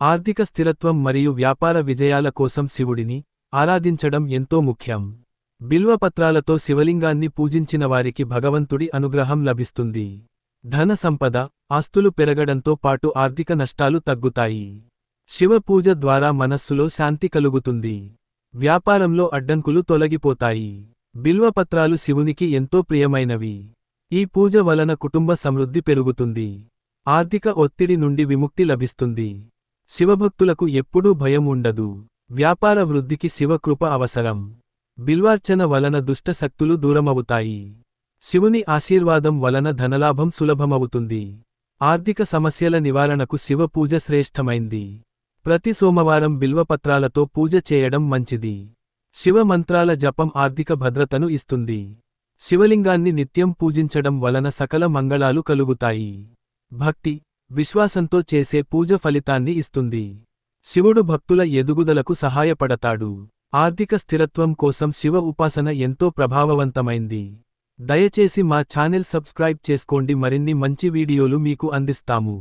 ఆర్థిక స్థిరత్వం మరియు వ్యాపార విజయాల కోసం శివుడిని ఆరాధించడం ఎంతో ముఖ్యం. బిల్వపత్రాలతో శివలింగాన్ని పూజించిన వారికి భగవంతుడి అనుగ్రహం లభిస్తుంది. ధన సంపద ఆస్తులు పెరగడంతో పాటు ఆర్థిక నష్టాలు తగ్గుతాయి. శివ పూజ ద్వారా మనస్సులో శాంతి కలుగుతుంది. వ్యాపారంలో అడ్డంకులు తొలగిపోతాయి. బిల్వపత్రాలు శివునికి ఎంతో ప్రియమైనవి. ఈ పూజ వలన కుటుంబ సమృద్ధి పెరుగుతుంది. ఆర్థిక ఒత్తిడి నుండి విముక్తి లభిస్తుంది. శివభక్తులకు ఎప్పుడూ భయం ఉండదు వ్యాపార వృద్ధికి శివకృప అవసరం. బిల్వార్చన వలన దుష్టశక్తులు దూరమవుతాయి. శివుని ఆశీర్వాదం వలన ధనలాభం సులభమవుతుంది. ఆర్థిక సమస్యల నివారణకు శివ పూజ శ్రేష్టమైంది. ప్రతి సోమవారం బిల్వపత్రాలతో పూజ చేయడం మంచిది. శివ మంత్రాల జపం ఆర్థిక భద్రతను ఇస్తుంది. శివలింగాన్ని నిత్యం పూజించడం వలన సకల మంగళాలు కలుగుతాయి. భక్తి విశ్వాసంతో చేసే పూజ ఫలితాన్ని ఇస్తుంది. శివుడు భక్తుల ఎదుగుదలకు సహాయపడతాడు. ఆర్థిక స్థిరత్వం కోసం శివ ఉపాసన ఎంతో ప్రభావవంతమైంది. దయచేసి మా ఛానెల్ సబ్స్క్రైబ్ చేసుకోండి. మరిన్ని మంచి వీడియోలు మీకు అందిస్తాము.